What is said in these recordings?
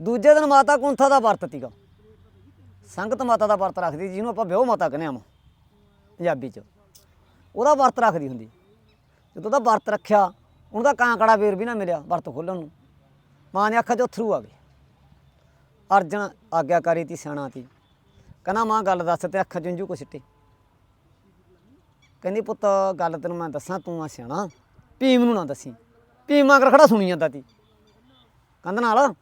ਦੂਜੇ ਦਿਨ ਮਾਤਾ ਕੁੰਥਾ ਦਾ ਵਰਤ ਤੀਗਾ ਸੰਗਤ ਮਾਤਾ ਦਾ ਵਰਤ ਰੱਖਦੀ ਜਿਹਨੂੰ ਆਪਾਂ ਵਿਹੋ ਮਾਤਾ ਕਹਿੰਦੇ ਆ ਪੰਜਾਬੀ ਚ। ਉਹਦਾ ਵਰਤ ਰੱਖਦੀ ਹੁੰਦੀ। ਜਦੋਂ ਉਹਦਾ ਵਰਤ ਰੱਖਿਆ, ਉਹਨੂੰ ਤਾਂ ਕਾਂਕੜਾ ਵੇਰ ਵੀ ਨਾ ਮਿਲਿਆ ਵਰਤ ਖੋਲਣ ਨੂੰ। ਮਾਂ ਨੇ ਅੱਖਾਂ 'ਚ ਅਥਰੂ ਆ ਗਏ। ਅਰਜਨ ਆਗਿਆਕਾਰੀ ਤੀ, ਸਿਆਣਾ ਤੀ। ਕਹਿੰਦਾ, ਮਾਂ ਗੱਲ ਦੱਸ ਤੇ ਅੱਖਾਂ 'ਚ ਇੰਜੂ ਕੋ ਸਿੱਟੇ। ਕਹਿੰਦੀ, ਪੁੱਤ, ਗੱਲ ਤੈਨੂੰ ਮੈਂ ਦੱਸਾਂ, ਤੂੰ ਆ ਸਿਆਣਾ। ਭੀਮ ਨੂੰ ਨਾ ਦੱਸੀ। ਭੀਮ ਮਗਰ ਖੜਾ ਸੁਣੀ ਜਾਂਦਾ ਤੀ। ਕੰਧ ਨਾਲ।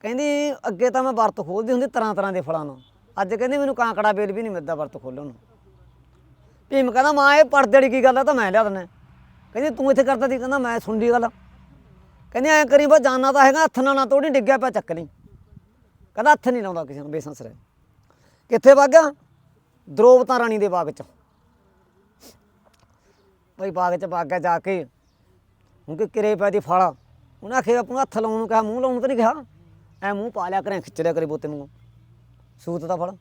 ਕਹਿੰਦੀ, ਅੱਗੇ ਤਾਂ ਮੈਂ ਵਰਤ ਖੋਲਦੀ ਹੁੰਦੀ ਤਰ੍ਹਾਂ ਤਰ੍ਹਾਂ ਦੇ ਫਲਾਂ ਨੂੰ। ਅੱਜ ਕਹਿੰਦੀ ਮੈਨੂੰ ਕਾਂਕੜਾ ਬੇਲ ਵੀ ਨਹੀਂ ਮਿਲਦਾ ਵਰਤ ਖੋਲਣ ਨੂੰ। ਭੀਮ ਕਹਿੰਦਾ, ਮਾਂ, ਇਹ ਪਰਦੇ ਵਾਲੀ ਕੀ ਗੱਲ ਆ? ਤਾਂ ਮੈਂ ਲਿਆ ਦਿੰਦਾ। ਕਹਿੰਦੀ, ਤੂੰ ਇੱਥੇ ਕਰਦਾ ਸੀ? ਕਹਿੰਦਾ, ਮੈਂ ਸੁਣਦੀ ਗੱਲ ਕਹਿੰਦੀ, ਐਂ ਕਰੀ ਬਸ, ਜਾਨਾ ਤਾਂ ਹੈਗਾ, ਹੱਥ ਨਾਲ ਨਾ ਤੋੜੀ, ਡਿੱਗਿਆ ਪਿਆ, ਚੱਕ ਲਈ। ਕਹਿੰਦਾ, ਹੱਥ ਨਹੀਂ ਲਾਉਂਦਾ ਕਿਸੇ ਨੂੰ ਬੇਸੰਸ ਰਹਿ ਕਿੱਥੇ ਵਗ ਗਿਆ? ਦਰੋਵਤਾ ਰਾਣੀ ਦੇ ਬਾਗ 'ਚ। ਬਈ ਬਾਗ 'ਚ ਵਗ ਗਿਆ ਜਾ ਕੇ। ਹੁਣ ਕਿ ਕਿਰੇ ਪੈ ਦੀ ਫਾਲਾ। ਉਹਨੇ ਆਖਿਆ ਆਪਣਾ ਹੱਥ ਲਾਉਣ ਨੂੰ ਕਿਹਾ, ਮੂੰਹ ਲਾਉਣ ਨੂੰ ਤਾਂ ਨਹੀਂ ਕਿਹਾ? ਐ ਮੂੰਹ ਪਾ ਲਿਆ ਕਰੇ, ਖਿੱਚ ਲਿਆ ਕਰੇ ਬੋਤੇ ਮੂੰਹ ਸੂਤ ਦਾ ਫਲ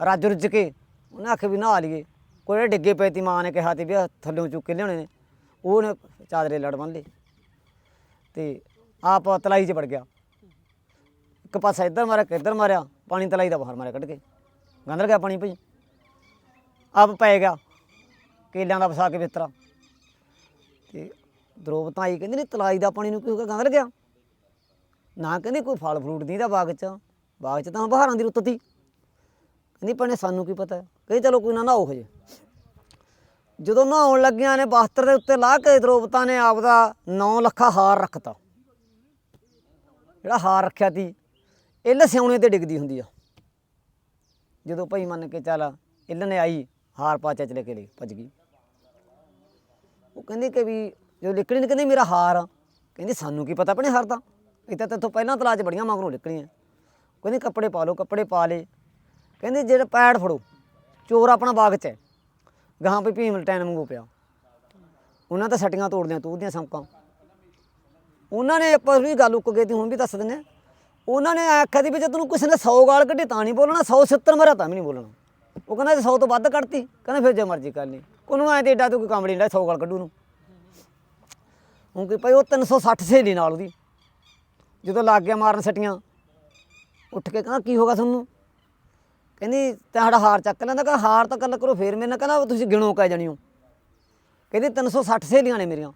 ਰੱਜ ਰੁੱਜ ਕੇ ਉਹਨੇ ਆਖਿਆ ਵੀ ਨਹਾ ਲਈਏ। ਕੋਈ ਡਿੱਗੇ ਪਏ ਤੀ, ਮਾਂ ਨੇ ਕਿਹਾ ਤੇ ਵੀ ਆਹ ਥੱਲੋਂ ਚੁੱਕ ਕੇ ਲਿਆਉਣੇ ਨੇ। ਉਹਨੇ ਚਾਦਰੇ ਲੜ ਬੰਨ ਲਈ ਤੇ ਆਪ ਤਲਾਈ 'ਚ ਵੜ ਗਿਆ। ਇੱਕ ਪਾਸਾ ਇੱਧਰ ਮਾਰਿਆ ਕਿ ਇੱਧਰ ਮਾਰਿਆ। ਪਾਣੀ ਤਲਾਈ ਦਾ ਬਾਹਰ ਮਾਰਿਆ ਕੱਢ ਕੇ। ਗੰਦਰ ਗਿਆ ਪਾਣੀ ਭਈ। ਆਪ ਪੈ ਗਿਆ। ਕੇਲਿਆਂ ਦਾ ਫਸਾ ਕੇ ਬਿਸਤਰਾ। ਤੇ ਦਰੋਬਤਾਂ ਆਈ ਕਹਿੰਦੀ ਨਹੀਂ ਤਲਾਈ ਦਾ ਪਾਣੀ ਨੂੰ ਕੀ ਹੋ ਗੰਦਰ ਗਿਆ। ਨਾ ਕਹਿੰਦੀ ਕੋਈ ਫਲ ਫਰੂਟ ਨਹੀਂ ਦਾ ਬਾਗ 'ਚ। ਬਾਗ 'ਚ ਤਾਂ ਬਹਾਰਾਂ ਦੀ ਰੁੱਤ ਤੀ ਕਹਿੰਦੀ ਭੈਣੇ ਸਾਨੂੰ ਕੀ ਪਤਾ? ਕਹਿੰਦੀ ਚਲੋ ਕੋਈ ਨਾ ਨਹਾਓ ਹਜੇ। ਜਦੋਂ ਨਹਾਉਣ ਲੱਗਿਆਂ ਨੇ ਬਾਸਤਰ ਦੇ ਉੱਤੇ ਲਾਹ ਕੇ ਦਰੋਬਤਾਂ ਨੇ ਆਪਦਾ 9 ਲੱਖਾ ਹਾਰ ਰੱਖਤਾ। ਜਿਹੜਾ ਹਾਰ ਰੱਖਿਆ ਤੀ, ਇੱਲ ਸਿਉਣੇ ਤੇ ਡਿੱਗਦੀ ਹੁੰਦੀ ਆ। ਜਦੋਂ ਭਾਈ ਮੰਨ ਕੇ ਚੱਲ ਇੱਲ ਨੇ ਆਈ, ਹਾਰ ਪਾਚਾ ਚਲੇ ਕੇ ਲਈ, ਭੱਜ ਗਈ। ਉਹ ਕਹਿੰਦੀ ਕਿ ਵੀ ਜੋ ਲਿਕੜੀ ਨੇ, ਕਹਿੰਦੀ ਮੇਰਾ ਹਾਰ ਆ। ਕਹਿੰਦੀ ਸਾਨੂੰ ਕੀ ਪਤਾ ਆਪਣੇ ਹਾਰ ਦਾ? ਇਹ ਤਾਂ ਤੇਥੋਂ ਪਹਿਲਾਂ ਤਲਾਅ 'ਚ ਬੜੀਆਂ ਮਗਰੋਂ ਨਿਕਲੀਆਂ। ਕਹਿੰਦੀ ਕੱਪੜੇ ਪਾ ਲਓ, ਕੱਪੜੇ ਪਾ ਲੇ ਕਹਿੰਦੇ ਜਿਹੜਾ ਪੈੜ ਫੜੋ, ਚੋਰ ਆਪਣਾ ਬਾਗ 'ਚ ਹੈ। ਗਾਹਾਂ ਵੀ ਭੀਮ ਲਟੈਨ ਵਾਂਗੂ ਪਿਆ। ਉਹਨਾਂ ਤਾਂ ਸੱਟੀਆਂ ਤੋੜਦੀਆਂ ਤੂੜਦੀਆਂ ਸੰਕਾਂ। ਉਹਨਾਂ ਨੇ ਆਪਾਂ ਵੀ ਗੱਲ ਉੱਕ ਗਈ ਤੀ, ਹੁਣ ਵੀ ਦੱਸ ਦਿੰਦੇ ਹਾਂ। ਉਹਨਾਂ ਨੇ ਆਖਿਆ ਦੀ ਵੀ ਜੇ ਤੈਨੂੰ ਕਿਸੇ ਨੇ 100 ਗਾਲ ਕੱਢੀ ਤਾਂ ਨਹੀਂ ਬੋਲਣਾ 170 ਮਰਿਆ ਤਾਂ ਵੀ ਨਹੀਂ ਬੋਲਣਾ। ਉਹ ਕਹਿੰਦਾ ਜੇ 100 ਤੋਂ ਵੱਧ ਕੱਢਤੀ, ਕਹਿੰਦਾ ਫਿਰ ਜੇ ਮਰਜ਼ੀ ਕਰ ਲਈ। ਕੋਨੂੰ ਐ ਤੇ ਏਡਾ ਤੂੰ ਕੋਈ ਕੰਮ ਨਹੀਂ 100 ਗਾਲ ਕੱਢੂ ਨੂੰ। ਹੁਣ ਕਿ ਭਾਈ ਉਹ 360 ਸਹੇਲੀ ਨਾਲ ਉਹਦੀ। ਜਦੋਂ ਲੱਗ ਗਿਆ ਮਾਰਨ ਸੱਟੀਆਂ, ਉੱਠ ਕੇ ਕਹਿੰਦਾ ਕੀ ਹੋਗਾ ਤੁਹਾਨੂੰ? ਕਹਿੰਦੀ, ਤੁਹਾਡਾ ਹਾਰ ਚੱਕ ਲੈਂਦਾ ਕਹਿੰਦਾ ਹਾਰ ਤਾਂ ਗੱਲ ਕਰੋ, ਫੇਰ ਮੇਰੇ ਨਾਲ ਕਹਿੰਦਾ, ਤੁਸੀਂ ਗਿਣੋ ਕਹਿ ਜਾਣੀਓ ਕਹਿੰਦੀ 360 ਸਹੇਲੀਆਂ ਨੇ ਮੇਰੀਆਂ।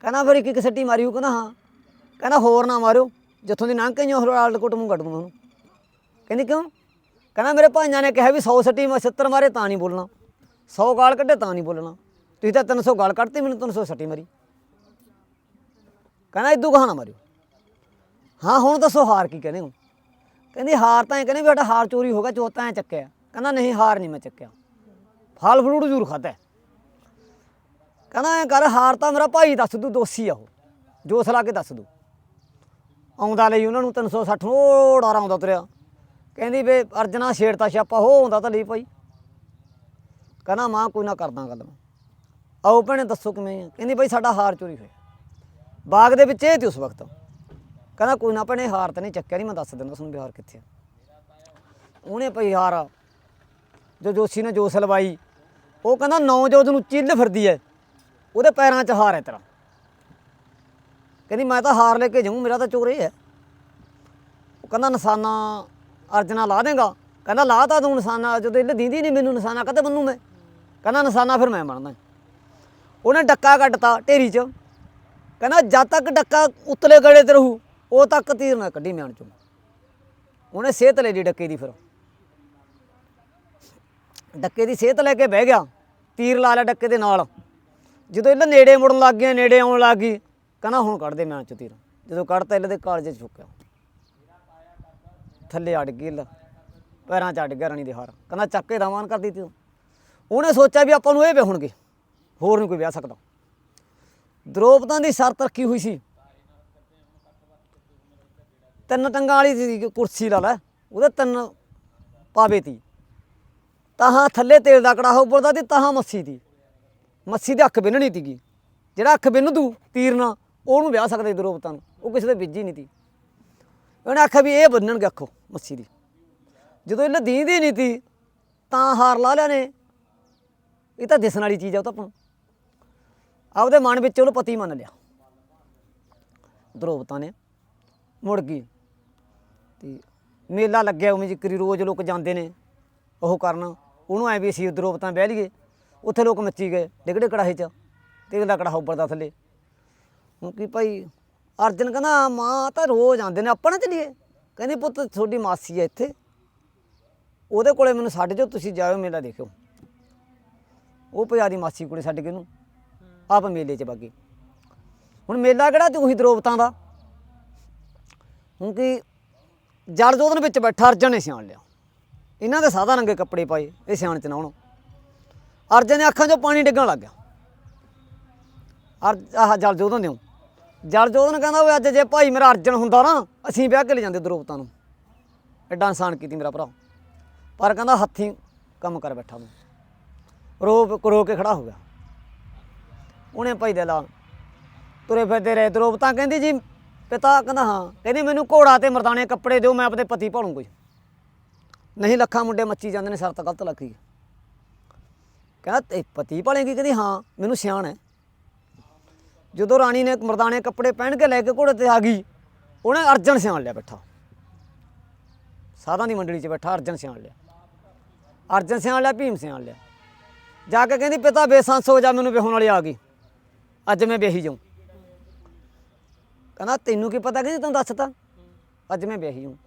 ਕਹਿੰਦਾ, ਫਿਰ ਇੱਕ ਇੱਕ ਸੱਟੀ ਮਾਰੀ ਉਹ, ਕਹਿੰਦਾ, ਹਾਂ। ਕਹਿੰਦਾ, ਹੋਰ ਨਾ ਮਾਰਿਓ, ਜਿੱਥੋਂ ਦੀ ਲੰਘ ਗਈਆਂ ਹੋਰ ਆਲਟ ਕੁੱਟ ਮੂੰਹ ਕੱਢ ਦੂੰਗਾ ਉਹਨੂੰ। ਕਹਿੰਦੀ, ਕਿਉਂ? ਕਹਿੰਦਾ, ਮੇਰੇ ਭਾਈਆਂ ਨੇ ਕਿਹਾ ਵੀ 100 ਸੱਟੀ ਮੈਂ 70 ਮਾਰੇ ਤਾਂ ਨਹੀਂ ਬੋਲਣਾ। 100 ਗਾਲ ਕੱਢੇ ਤਾਂ ਨਹੀਂ ਬੋਲਣਾ। ਤੁਸੀਂ ਤਾਂ 300 ਗਾਲ ਕੱਢਤੀ, ਮੈਨੂੰ 300 ਸੱਟੀ ਮਾਰੀ। ਕਹਿੰਦਾ, ਇਦੂ ਕਹਾਣਾ ਨਾ ਮਾਰਿਓ। ਹਾਂ, ਹੁਣ ਦੱਸੋ ਹਾਰ ਕੀ ਕਹਿੰਦੇ ਹੋ? ਕਹਿੰਦੀ ਹਾਰ ਤਾਂ ਇਹ ਕਹਿੰਦੇ ਵੀ ਸਾਡਾ ਹਾਰ ਚੋਰੀ ਹੋ ਗਿਆ ਚੋਤਾ ਐ ਚੱਕਿਆ। ਕਹਿੰਦਾ ਨਹੀਂ, ਹਾਰ ਨਹੀਂ ਮੈਂ ਚੱਕਿਆ। ਫਲ ਫਰੂਟ ਜ਼ਰੂਰ ਖਾਧਾ ਕਹਿੰਦਾ ਐ ਕਰ, ਹਾਰ ਤਾਂ ਮੇਰਾ ਭਾਈ ਦੱਸ ਦੂ, ਦੋਸ਼ੀ ਆ ਉਹ। ਜੋਸ ਲਾ ਕੇ ਦੱਸ ਦੂ। ਆਉਂਦਾ ਲਈ ਉਹਨਾਂ ਨੂੰ 360 ਉਹ ਡਾਰਾ ਆਉਂਦਾ ਤੁਰਿਆ ਕਹਿੰਦੀ ਵੇ ਅਰਜਨਾ ਛੇੜਤਾ ਛਾਪਾ, ਹੋ ਆਉਂਦਾ ਤਾਂ ਲਈ ਭਾਈ। ਕਹਿੰਦਾ ਮਾਂ, ਕੋਈ ਨਾ ਕਰਦਾ ਗੱਲ ਮੈਂ। ਆਓ ਭੈਣੇ, ਦੱਸੋ ਕਿਵੇਂ ਆ? ਕਹਿੰਦੀ ਭਾਈ, ਸਾਡਾ ਹਾਰ ਚੋਰੀ ਹੋਇਆ। ਬਾਗ ਦੇ ਵਿੱਚ ਇਹ ਤੇ ਉਸ ਵਕਤ। ਕਹਿੰਦਾ ਕੋਈ ਨਾ ਭੈਣੇ, ਹਾਰ ਤਾਂ ਨਹੀਂ ਚੱਕਿਆ ਨਹੀਂ ਮੈਂ ਦੱਸ ਦਿੰਦਾ ਤੁਹਾਨੂੰ ਬਿਹਾਰ ਕਿੱਥੇ ਆ। ਉਹਨੇ ਭਈ ਹਾਰ ਜੋ ਜੋਸ਼ੀ ਨੇ ਜੋਸ ਲਵਾਈ, ਉਹ ਕਹਿੰਦਾ ਨੌ ਜੋ ਉਹਨੂੰ ਚਿੱਲ ਫਿਰਦੀ ਐ, ਉਹਦੇ ਪੈਰਾਂ 'ਚ ਹਾਰ ਹੈ ਤੇਰਾ। ਕਹਿੰਦੀ ਮੈਂ ਤਾਂ ਹਾਰ ਲੈ ਕੇ ਜਾਊਂ, ਮੇਰਾ ਤਾਂ ਚੋਰ ਇਹ ਹੈ ਉਹ ਕਹਿੰਦਾ ਨਿਸ਼ਾਨਾ ਅਰਜਨਾ ਲਾ ਦੇਗਾ। ਕਹਿੰਦਾ ਲਾ ਤਾਂ ਤੂੰ ਨਿਸ਼ਾਨਾ ਜਦੋਂ ਇਹ ਦੀਂਦੀ ਨਹੀਂ ਮੈਨੂੰ ਨਿਸ਼ਾਨਾ ਕਦੇ ਬੰਨੂ ਮੈਂ? ਕਹਿੰਦਾ ਨਿਸ਼ਾਨਾ ਫਿਰ ਮੈਂ ਬਣਦਾ ਉਹਨੇ ਡੱਕਾ ਕੱਢਤਾ ਢੇਰੀ 'ਚ। ਕਹਿੰਦਾ ਜਦ ਤੱਕ ਡੱਕਾ ਉਤਲੇ ਗੜੇ ਤੇ ਰਹੂ ਉਹ ਤੱਕ ਤੀਰ ਨਾ ਕੱਢੀ ਮਿਆਣ ਚੋਂ ਉਹਨੇ ਸਿਹਤ ਲੈ ਲਈ ਡੱਕੇ ਦੀ ਫਿਰ। ਡੱਕੇ ਦੀ ਸਿਹਤ ਲੈ ਕੇ ਬਹਿ ਗਿਆ, ਤੀਰ ਲਾ ਲਿਆ ਡੱਕੇ ਦੇ ਨਾਲ। ਜਦੋਂ ਇਹਨਾਂ ਨੇੜੇ ਮੁੜਨ ਲੱਗ ਗਿਆ ਨੇੜੇ ਆਉਣ ਲੱਗ ਗਈ, ਕਹਿੰਦਾ ਹੁਣ ਕੱਢ ਦੇ ਮਿਆਣ ਚੋਂ ਤੀਰ। ਜਦੋਂ ਕੱਢਤਾ ਇਹਨਾਂ ਦੇ ਕਾਲਜ 'ਚ ਚੁੱਕਿਆ। ਥੱਲੇ ਅੜ ਗਈ ਲ, ਪੈਰਾਂ 'ਚ ਅੜ ਗਿਆ ਰਾਣੀ ਦੇ ਹਾਰ। ਕਹਿੰਦਾ ਚੱਕ ਕੇ ਰਵਾਨ ਕਰ ਦਿੱਤੀ ਉਹਨੇ ਸੋਚਿਆ ਵੀ ਆਪਾਂ ਨੂੰ ਇਹ ਵਿਆਹੁਣਗੇ, ਹੋਰ ਨਹੀਂ ਕੋਈ ਵਿਆਹ ਸਕਦਾ। ਦਰੋਪਤਾਂ ਦੀ ਸ਼ਰਤ ਰੱਖੀ ਹੋਈ ਸੀ। ਤਿੰਨ ਟੰਗਾਂ ਵਾਲੀ ਸੀ ਕੁਰਸੀ ਲਾ ਲੈ, ਉਹਦੇ ਤਿੰਨ ਪਾਵੇ ਤੀ। ਤਾਹਾਂ ਥੱਲੇ ਤੇਲ ਦਾ ਕੜਾਹਾ ਉੱਪਰ ਦਾ ਤੇ ਤਾਹਾਂ ਮੱਸੀ ਦੀ ਮੱਸੀ ਦੀ ਅੱਖ ਬਿੰਨਣੀ ਤੀਗੀ। ਜਿਹੜਾ ਅੱਖ ਬਿੰਨ ਦੂ ਤੀਰ ਨਾਲ, ਉਹਨੂੰ ਵਿਆਹ ਸਕਦੇ ਦਰੋਪਤਾਂ ਨੂੰ, ਉਹ ਕਿਸੇ ਦੇ ਵਿੱਜੀ ਨਹੀਂ ਤੀ। ਉਹਨੇ ਆਖਿਆ ਵੀ ਇਹ ਬੰਨਣਗੇ ਅੱਖੋਂ ਮੱਸੀ ਦੀ। ਜਦੋਂ ਇਹਨੇ ਦੀਂਦੀ ਨਹੀਂ ਤੀ, ਤਾਂ ਹਾਰ ਲਾ ਲਿਆ ਨੇ ਇਹ ਤਾਂ ਦਿਸਣ ਵਾਲੀ ਚੀਜ਼ ਆ ਉਹ ਤਾਂ ਆਪਾਂ ਆਪਦੇ ਮਨ ਵਿੱਚ ਉਹਨੂੰ ਪਤੀ ਮੰਨ ਲਿਆ। ਦਰੋਪਤਾਂ ਨੇ ਮੁੜ ਗਈ। ਤੇ ਮੇਲਾ ਲੱਗਿਆ ਉਵੇਂ ਜਿਕਰੀ ਰੋਜ਼ ਲੋਕ ਜਾਂਦੇ ਨੇ ਉਹ ਕਰਨ। ਉਹਨੂੰ ਐ ਵੀ ਅਸੀਂ ਉਧਰੋਂ ਤਾਂ ਬਹਿ ਲਈਏ ਉੱਥੇ ਲੋਕ ਮੱਚੀ ਗਏ ਡਿਗੜੇ ਕੜਾਹੇ 'ਚ। ਤੇ ਅਗਲਾ ਕੜਾਹਾ ਉੱਪਰ ਦਾ ਥੱਲੇ। ਹੁਣ ਕੀ ਭਾਈ, ਅਰਜਨ ਕਹਿੰਦਾ, ਮਾਂ ਤਾਂ ਰੋਜ਼ ਆਉਂਦੇ ਨੇ, ਆਪਾਂ ਨਾ ਚਲੀਏ। ਕਹਿੰਦੀ, ਪੁੱਤ, ਤੁਹਾਡੀ ਮਾਸੀ ਹੈ ਇੱਥੇ। ਉਹਦੇ ਕੋਲੇ ਮੈਨੂੰ ਛੱਡ ਜਾਓ, ਤੁਸੀਂ ਜਾਇਓ, ਮੇਲਾ ਦੇਖਿਓ। ਉਹ ਭਈ ਆਦੀ ਮਾਸੀ ਕੋਲੇ ਛੱਡ ਕੇ ਉਹਨੂੰ। ਆਪ ਮੇਲੇ 'ਚ ਬਾਗੀ ਹੁਣ ਮੇਲਾ ਕਿਹੜਾ, ਤੇ ਉਹੀ ਦਰੋਬਤਾਂ ਦਾ। ਹੁਣ ਕਿ ਜਲ ਜੋਦਨ ਵਿੱਚ ਬੈਠਾ ਅਰਜਨ ਨੇ ਸਿਆਣ ਲਿਆ। ਇਹਨਾਂ ਦੇ ਸਾਦਾ ਰੰਗੇ ਕੱਪੜੇ ਪਾਏ, ਇਹ ਸਿਆਣ ਚ ਨਾ ਨਾਉਣ ਅਰਜਨ ਦੇ ਅੱਖਾਂ 'ਚੋਂ ਪਾਣੀ ਡਿੱਗਣ ਲੱਗ ਗਿਆ। ਅਰ, ਆਹ ਜਲ ਜੋਦਨ ਦਿਓ ਜਲ ਜੋਦਨ ਕਹਿੰਦਾ ਵੀ ਅੱਜ ਜੇ ਭਾਈ ਮੇਰਾ ਅਰਜਨ ਹੁੰਦਾ ਨਾ, ਅਸੀਂ ਵਿਆਹ ਕੇ ਲੈ ਜਾਂਦੇ ਦਰੋਬਤਾਂ ਨੂੰ। ਐਡਾ ਇਨਸਾਨ ਕੀਤੀ ਮੇਰਾ ਭਰਾ। ਪਰ ਕਹਿੰਦਾ ਹੱਥੀਂ ਕੰਮ ਕਰ ਬੈਠਾ ਤੂੰ। ਰੋ ਰੋ ਕੇ ਖੜਾ ਹੋ ਗਿਆ। ਉਹਨੇ ਭਾਈ ਦੇ ਲਾ ਤੁਰੇ ਫਿਰਦੇ ਰਹੇ। ਦਰੋਬਤਾਂ ਕਹਿੰਦੀ ਜੀ ਪਿਤਾ ਕਹਿੰਦਾ, ਹਾਂ, ਕਹਿੰਦੀ ਮੈਨੂੰ ਘੋੜਾ ਤੇ ਮਰਦਾਨੇ ਕੱਪੜੇ ਦਿਓ, ਮੈਂ ਆਪਣੇ ਪਤੀ ਭਾਲੂ ਕੋਈ ਨਹੀਂ, ਲੱਖਾਂ ਮੁੰਡੇ ਮੱਚੀ ਜਾਂਦੇ ਨੇ, ਸ਼ਰਤ ਗਲਤ ਲੱਗੀ। ਕਹਿੰਦਾ, ਤੇ ਪਤੀ ਭਾਲੇਗੀ? ਕਹਿੰਦੀ, ਹਾਂ, ਮੈਨੂੰ ਸਿਆਣ ਹੈ। ਜਦੋਂ ਰਾਣੀ ਨੇ ਮਰਦਾਨੇ ਕੱਪੜੇ ਪਹਿਨ ਕੇ ਲੈ ਕੇ ਘੋੜੇ ਤੇ ਆ ਗਈ, ਉਹਨੇ ਅਰਜਨ ਸਿਆਣ ਲਿਆ ਬੈਠਾ। ਸਾਧਾਂ ਦੀ ਮੰਡਲੀ 'ਚ ਬੈਠਾ, ਅਰਜਨ ਸਿਆਣ ਲਿਆ। ਅਰਜਨ ਸਿਆਣ ਲਿਆ, ਭੀਮ ਸਿਆਣ ਲਿਆ। ਜਾ ਕੇ ਕਹਿੰਦੀ, ਪਿਤਾ, ਬੇਸੰਸ ਹੋ ਜਾ, ਮੈਨੂੰ ਵਿਹੋਣ ਵਾਲੀ ਆ ਗਈ। ਅੱਜ ਮੈਂ ਵੇਹੀ ਜਾਉਂ ਕਹਿੰਦਾ, ਤੈਨੂੰ ਕੀ ਪਤਾ ਕਿ ਤੈਨੂੰ ਦੱਸਤਾ? ਅੱਜ ਮੈਂ ਵਿਆਹੀ ਹੂੰ।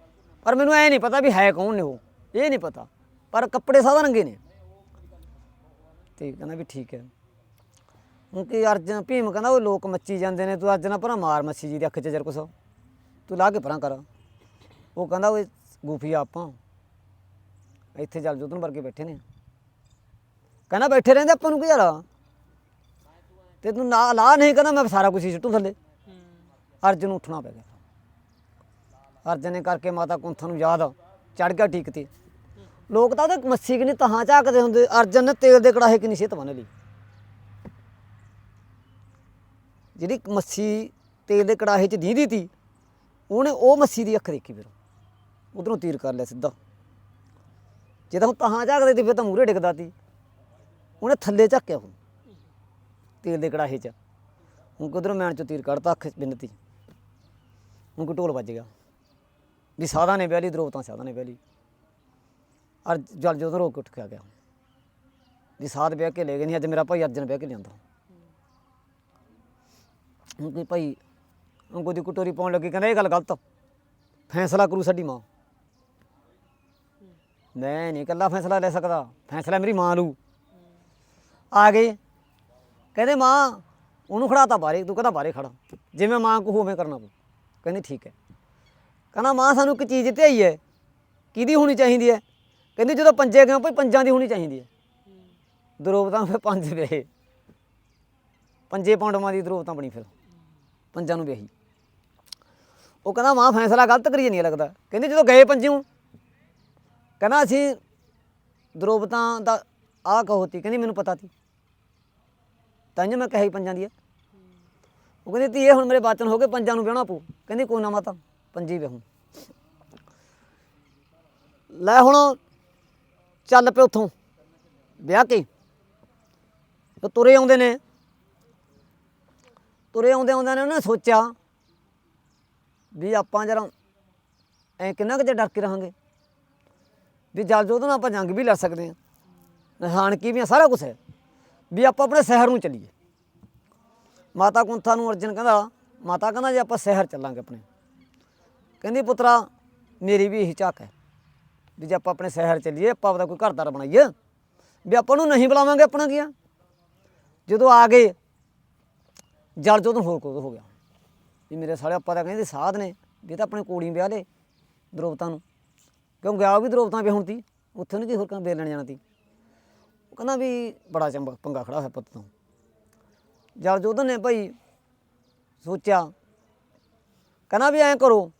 ਪਰ ਮੈਨੂੰ ਐ ਨਹੀਂ ਪਤਾ ਵੀ ਹੈ ਕੌਣ ਨੇ ਉਹ। ਇਹ ਨਹੀਂ ਪਤਾ। ਪਰ ਕੱਪੜੇ ਸਾਦਾ ਰੰਗੇ ਨੇ। ਤੇ ਕਹਿੰਦਾ ਵੀ ਠੀਕ ਹੈ। ਹੁਣ ਅਰਜਨ, ਭੀਮ ਕਹਿੰਦਾ, ਉਹ ਲੋਕ ਮੱਚੀ ਜਾਂਦੇ ਨੇ, ਤੂੰ ਅੱਜ ਨਾ ਭਰਾ ਮਾਰ ਮੱਛੀ ਜੀ ਦੀ ਅੱਖ 'ਚ ਜਰ ਕੁਛ। ਤੂੰ ਲਾ ਕੇ ਪਰਾਂ ਕਰ। ਉਹ ਕਹਿੰਦਾ ਉਹ ਗੂਫੀ ਆਪਾਂ। ਇੱਥੇ ਜਲ ਜੋਤਨ ਵਰਗੇ ਬੈਠੇ ਨੇ। ਕਹਿੰਦਾ, ਬੈਠੇ ਰਹਿੰਦੇ ਆਪਾਂ ਨੂੰ ਕੀ ਯਾਰ ਤੇ ਤੂੰ ਨਾ, ਲਾ ਨਹੀਂ, ਕਹਿੰਦਾ, ਮੈਂ ਸਾਰਾ ਕੁਝ ਹੀ ਸਿੱਟੂ ਥੱਲੇ। ਅਰਜਨ ਨੂੰ ਉੱਠਣਾ ਪੈ ਗਿਆ। ਅਰਜਨ ਨੇ ਕਰਕੇ ਮਾਤਾ ਕੁੰਥਾ ਨੂੰ ਯਾਦ ਚੜ ਗਿਆ ਟੀਕ ਤੇ। ਲੋਕ ਤਾਂ ਉਹਦੇ ਮੱਸੀ ਕਿ ਤਹਾਂ ਝਾਕਦੇ ਹੁੰਦੇ, ਅਰਜਨ ਨੇ ਤੇਲ ਦੇ ਕੜਾਹੇ ਕਿ ਸਿਹਤ ਬਣ ਲਈ। ਜਿਹੜੀ ਮੱਛੀ ਤੇਲ ਦੇ ਕੜਾਹੇ 'ਚ ਦੀਦੀ ਤੀ, ਉਹਨੇ ਉਹ ਮੱਛੀ ਦੀ ਅੱਖ ਦੇਖੀ ਫਿਰ। ਉਧਰੋਂ ਤੀਰ ਕਰ ਲਿਆ ਸਿੱਧਾ। ਜੇ ਤਾਂ ਉਹ ਤਹਾਂ ਝਾਕਦੇ ਤੀ, ਫਿਰ ਤਾਂ ਮੂਰੇ ਡਿੱਗਦਾ ਤੀ। ਉਹਨੇ ਥੱਲੇ ਝਾਕਿਆ ਹੁਣ, ਤੇਲ ਦੇ ਕੜਾਹੇ 'ਚ। ਹੁਣ ਕੁਦਰੋਂ ਮੈਣ ਚੋਂ ਤੀਰ ਕੱਢਤਾ ਅੱਖ ਬਿੰਨਤੀ ਹੁਣ ਕੋ ਢੋਲ ਵੱਜ ਗਿਆ। ਵੀ ਸਾਧਾ ਨੇ ਵਿਆਹ ਲਈ, ਦਰੋਤਾਂ ਸਾਧਾ ਨੇ ਵਿਆਹ ਲਈ। ਅਰ ਜਲ ਜਦੋਂ ਰੋ ਕੇ ਉੱਠ ਕੇ ਆ ਗਿਆ। ਵੀ ਸਾਧ ਵਿਆਹ ਕੇ ਲੈ ਗਏ ਨਹੀਂ ਅੱਜ ਮੇਰਾ ਭਾਈ ਅਰਜਨ ਵਿਆਹ ਕੇ ਲਿਆਂਦਾ। ਹੁਣ ਕੋਈ ਭਾਈ ਅੰਗੋ ਦੀ ਕਟੋਰੀ ਪਾਉਣ ਲੱਗੀ, ਕਹਿੰਦਾ ਇਹ ਗੱਲ ਗਲਤ ਫੈਸਲਾ ਕਰੂ ਸਾਡੀ ਮਾਂ। ਮੈਂ ਨਹੀਂ ਇਕੱਲਾ ਫੈਸਲਾ ਲੈ ਸਕਦਾ। ਫੈਸਲਾ ਮੇਰੀ ਮਾਂ ਲੂ ਆ ਗਏ। ਕਹਿੰਦੇ ਮਾਂ, ਉਹਨੂੰ ਖੜਾਤਾ ਬਾਰੇ ਤੂੰ ਕਹਿੰਦਾ ਬਾਰੇ ਖੜਾ। ਜਿਵੇਂ ਮਾਂ ਕੋ ਹੋਵੇਂ ਕਰਨਾ। ਪਊ ਕਹਿੰਦੀ ਠੀਕ ਹੈ। ਕਹਿੰਦਾ ਮਾਂ, ਸਾਨੂੰ ਇੱਕ ਚੀਜ਼ ਧਿਆਈ ਹੈ। ਕਿਹਦੀ ਹੋਣੀ ਚਾਹੀਦੀ ਹੈ? ਕਹਿੰਦੀ ਜਦੋਂ ਪੰਜੇ ਗਏ ਭਾਈ ਪੰਜਾਂ ਦੀ ਹੋਣੀ ਚਾਹੀਦੀ ਹੈ। ਦਰੋਬਤਾਂ ਫਿਰ ਪੰਜ ਵੇ ਪੰਜੇ ਪੌਂਡਵਾਂ ਦੀ ਦਰੋਬਤਾਂ ਬਣੀ ਫਿਰ। ਪੰਜਾਂ ਨੂੰ ਵਿਆਹੀ। ਉਹ ਕਹਿੰਦਾ, ਮਾਂ, ਫੈਸਲਾ ਗਲਤ ਕਰੀਏ ਨਹੀਂ ਲੱਗਦਾ। ਕਹਿੰਦੀ ਜਦੋਂ ਗਏ ਪੰਜਿਓਂ ਕਹਿੰਦਾ ਅਸੀਂ ਦਰੋਬਤਾਂ ਦਾ ਆਹ ਕਹੋਤੀ, ਕਹਿੰਦੀ ਮੈਨੂੰ ਪਤਾ ਸੀ। ਤਾਂ ਮੈਂ ਕਹੀ ਪੰਜਾਂ ਦੀ ਹੈ। ਉਹ ਕਹਿੰਦੀ ਤੀ ਇਹ ਹੁਣ ਮੇਰੇ ਬਾਚਨ ਹੋ ਗਏ ਪੰਜਾਂ ਨੂੰ ਵਿਆਹਣਾ ਪਊ। ਕਹਿੰਦੀ ਕੋਈ ਨਾ ਮਾਤਾ ਪੰਜੀ ਵਿਆਹੂ। ਲੈ ਹੁਣ ਚੱਲ ਪਏ ਉੱਥੋਂ ਵਿਆਹ ਕੇ। ਤੇ ਤੁਰੇ ਆਉਂਦੇ ਨੇ। ਤੁਰੇ ਆਉਂਦੇ ਆਉਂਦੇ ਨੇ ਉਹਨੇ ਸੋਚਿਆ ਵੀ ਆਪਾਂ ਜਰਾ ਐ ਕਿੰਨਾ ਕੁ ਚਿਰ ਡਰ ਕੇ ਰਹਾਂਗੇ? ਵੀ ਜਲ ਜੋਤ ਨਾਲ ਆਪਾਂ ਜੰਗ ਵੀ ਲੜ ਸਕਦੇ ਹਾਂ। ਨਹਾਣ ਵੀ ਆ, ਸਾਰਾ ਕੁਝ ਹੈ। ਵੀ ਆਪਾਂ ਆਪਣੇ ਸ਼ਹਿਰ ਨੂੰ ਚੱਲੀਏ। ਮਾਤਾ ਕੁੰਥਾ ਨੂੰ ਅਰਜਨ ਕਹਿੰਦਾ, ਮਾਤਾ ਕਹਿੰਦਾ ਜੇ ਆਪਾਂ ਸ਼ਹਿਰ ਚੱਲਾਂਗੇ ਆਪਣੇ। ਕਹਿੰਦੀ, ਪੁੱਤਰਾ, ਮੇਰੀ ਵੀ ਇਹੀ ਝਾਕ ਹੈ ਵੀ ਜੇ ਆਪਾਂ ਆਪਣੇ ਸ਼ਹਿਰ ਚੱਲੀਏ, ਆਪਾਂ ਆਪਦਾ ਕੋਈ ਘਰਦਾਰ ਬਣਾਈਏ। ਵੀ ਆਪਾਂ ਨੂੰ ਨਹੀਂ ਬੁਲਾਵਾਂਗੇ, ਆਪਣਾ ਕੀ ਆ? ਜਦੋਂ ਆ ਗਏ, ਜਲ ਜੋਤ ਹੋਰ ਕੁਝ ਹੋ ਗਿਆ। ਵੀ ਮੇਰੇ ਸਾਲੇ ਆਪਾਂ ਤਾਂ ਕਹਿੰਦੇ ਸਾਧ ਨੇ, ਵੀ ਤਾਂ ਆਪਣੇ ਕੋੜੀ ਵਿਆਹ ਦੇ ਦਰੋਬਤਾਂ ਨੂੰ। ਕਿਉਂ ਗਿਆ ਉਹ ਵੀ ਦਰੋਬਤਾਂ ਵਿਆਹ ਤੀ? ਉੱਥੇ ਨੂੰ ਕੀ ਹੋਰ ਕੰਮ ਵੇਲਣ ਜਾਣਾ ਤੀ? ਉਹ ਕਹਿੰਦਾ ਵੀ ਬੜਾ ਚੰਗਾ ਪੰਗਾ ਖੜਾ ਹੋਇਆ ਪੁੱਤ ਤੋਂ। ਜਲ ਜੋਧਨ ਨੇ ਭਾਈ ਸੋਚਿਆ, ਕਹਿੰਦਾ ਵੀ ਐਂ ਕਰੋ,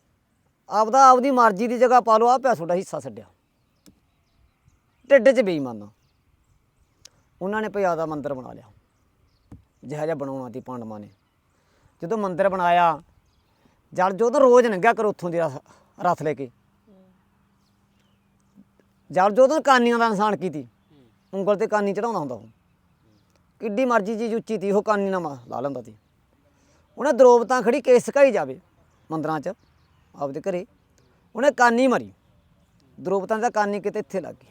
ਆਪਦਾ ਆਪਦੀ ਮਰਜ਼ੀ ਦੀ ਜਗ੍ਹਾ ਪਾ ਲਓ ਆ ਪਿਆ ਤੁਹਾਡਾ ਹਿੱਸਾ ਛੱਡਿਆ। ਢਿੱਡ 'ਚ ਬੇਈਮਾਨਾ ਉਹਨਾਂ ਨੇ ਭਈ ਆਪਦਾ ਮੰਦਿਰ ਬਣਾ ਲਿਆ। ਜਿਹਾ ਜਿਹਾ ਬਣਾਉਣਾ ਸੀ ਪਾਂਡਵਾਂ ਨੇ। ਜਦੋਂ ਮੰਦਿਰ ਬਣਾਇਆ, ਜਲ ਜੋਤ ਰੋਜ਼ ਲੰਘਿਆ ਕਰ ਉੱਥੋਂ ਦੀ ਰੱਥ ਲੈ ਕੇ। ਜਲ ਜੋਤ ਨੇ ਕਾਨੀਆਂ ਦਾ ਇਨਸਾਨ ਕੀਤੀ। ਉਂਗਲ ਤੇ ਕਾਨੀ ਚੜਾਉਂਦਾ ਹੁੰਦਾ ਉਹ। ਕਿੱਡੀ ਮਰਜ਼ੀ ਚੀਜ਼ ਉੱਚੀ ਤੀ, ਉਹ ਕਾਨੀ ਨਾਲ ਮਾ- ਲਾ ਲੈਂਦਾ ਸੀ ਉਹਨੇ ਦਰੋਬਤਾਂ ਖੜੀ ਕੇਸ ਸਕਾਈ ਜਾਵੇ, ਮੰਦਰਾਂ 'ਚ, ਆਪਦੇ ਘਰੇ। ਉਹਨੇ ਕਾਨੀ ਮਾਰੀ। ਦਰੋਪਤਾਂ ਦਾ ਕਾਨੀ ਕਿਤੇ ਇੱਥੇ ਲੱਗ ਗਈ